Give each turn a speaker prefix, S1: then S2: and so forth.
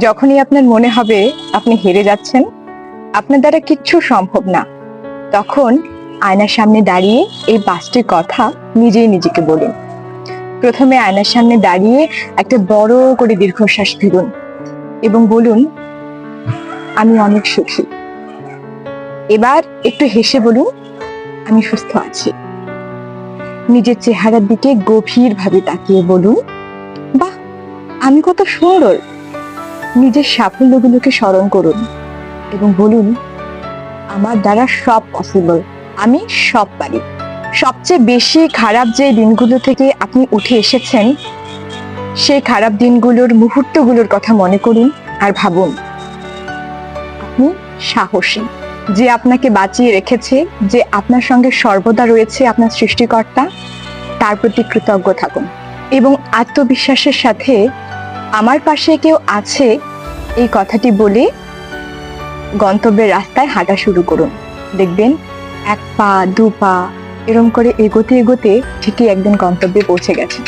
S1: যখনই আপনার মনে হবে আপনি হেরে যাচ্ছেন, আপনার দ্বারা কিচ্ছু সম্ভব না। তখন আয়নার সামনে দাঁড়িয়ে এই পাঁচটি কথা নিজেই নিজেকে বলুন। প্রথমে আয়নার সামনে দাঁড়িয়ে একটা বড় করে দীর্ঘশ্বাস ফিরুন এবং বলুন, আমি অনেক সুখী। এবার একটু হেসে বলুন, আমি সুস্থ আছি। নিজের চেহারার দিকে গভীরভাবে তাকিয়ে বলুন, বাহ, আমি কত সুন্দর। নিজের সাফল্যগুলোকে স্মরণ করুন এবং বলুন, আমার দ্বারা সব পসিবল আমি সব পারি। সবচেয়ে বেশি খারাপ যে দিনগুলো থেকে আপনি উঠে এসেছেন, সেই খারাপ দিনগুলোর মুহূর্তগুলোর কথা মনে করুন আর ভাবুন, আপনি সাহসী। যে আপনাকে বাঁচিয়ে রেখেছে, যে আপনার সঙ্গে সর্বদা রয়েছে আপনার সৃষ্টিকর্তা, তার প্রতি কৃতজ্ঞ থাকুন এবং আত্মবিশ্বাসের সাথে আমার পাশে কেউ আছে? এই কথাটি বলে গন্তব্যের রাস্তায় হাঁটা শুরু করুন। দেখবেন এক পা, দু পা, এরম করে এগোতে এগোতে ঠিকই একদিন গন্তব্যে পৌঁছে গেছে